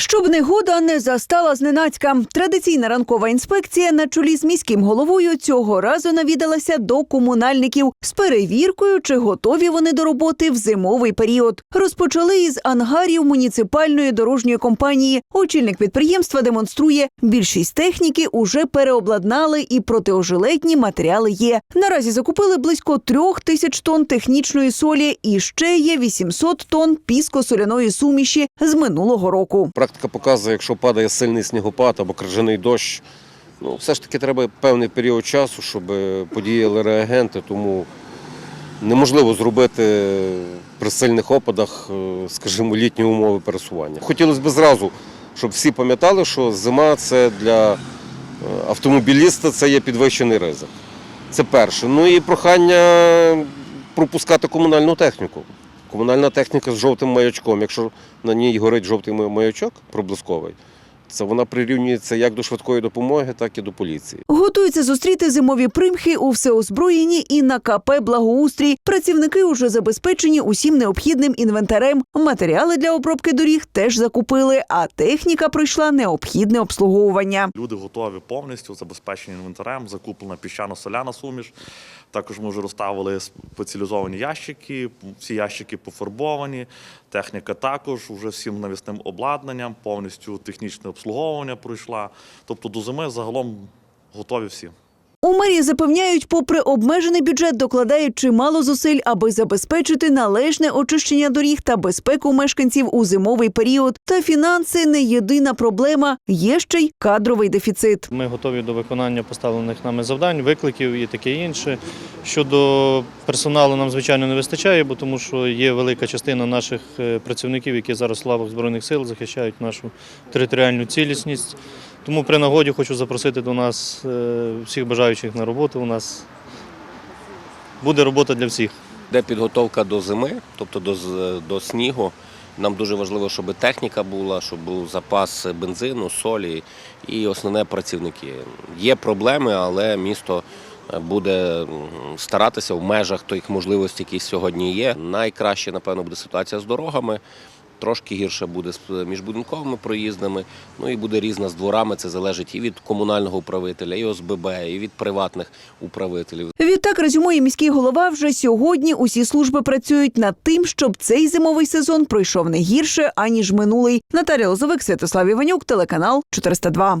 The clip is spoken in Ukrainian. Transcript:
Щоб негода не застала зненацька. Традиційна ранкова інспекція на чолі з міським головою цього разу навідалася до комунальників з перевіркою, чи готові вони до роботи в зимовий період. Розпочали із ангарів муніципальної дорожньої компанії. Очільник підприємства демонструє, більшість техніки уже переобладнали і протиожилетні матеріали є. Наразі закупили близько трьох тисяч тонн технічної солі і ще є 800 тонн піско-соляної суміші з минулого року. Практика показує, якщо падає сильний снігопад або крижаний дощ, ну все ж таки треба певний період часу, щоб подіяли реагенти, тому неможливо зробити при сильних опадах, е, скажімо, літні умови пересування. Хотілося б зразу, щоб всі пам'ятали, що зима це для е, автомобіліста це є підвищений ризик. Це перше. Ну і прохання пропускати комунальну техніку. Комунальна техніка з жовтим маячком. Якщо на ній горить жовтий маячок проблисковий, це вона прирівнюється як до швидкої допомоги, так і до поліції. Готуються зустріти зимові примхи у всеозброєнні і на КП Благоустрій. Працівники уже забезпечені усім необхідним інвентарем. Матеріали для обробки доріг теж закупили, а техніка пройшла необхідне обслуговування. Люди готові повністю, забезпечені інвентарем, закуплена піщано-соляна суміш. Також ми вже розставили спеціалізовані ящики, всі ящики пофарбовані. Техніка також вже всім навісним обладнанням, повністю технічне обслуговування пройшла. Тобто до зими загалом готові всі. У мерії запевняють, попри обмежений бюджет, докладають чимало зусиль, аби забезпечити належне очищення доріг та безпеку мешканців у зимовий період. Та фінанси не єдина проблема, є ще й кадровий дефіцит. Ми готові до виконання поставлених нами завдань, викликів і таке інше. Щодо персоналу нам звичайно не вистачає, бо тому що є велика частина наших е, працівників, які зараз в лавах збройних сил захищають нашу територіальну цілісність. Тому при нагоді хочу запросити до нас е, всіх бажаючих на роботу. У нас буде робота для всіх. Де підготовка до зими, тобто до, до снігу. Нам дуже важливо, щоб техніка була, щоб був запас бензину, солі і основне працівники. Є проблеми, але місто е, буде старатися в межах тих можливостей, які сьогодні є. Найкраще, напевно, буде ситуація з дорогами. Трошки гірше буде з міжбудинковими проїздами, ну і буде різна з дворами. Це залежить і від комунального управителя, і ОСББ, і від приватних управителів. Відтак резюмує міський голова. Вже сьогодні усі служби працюють над тим, щоб цей зимовий сезон пройшов не гірше аніж минулий. Наталя Лозовик, Святослав Іванюк, телеканал 402.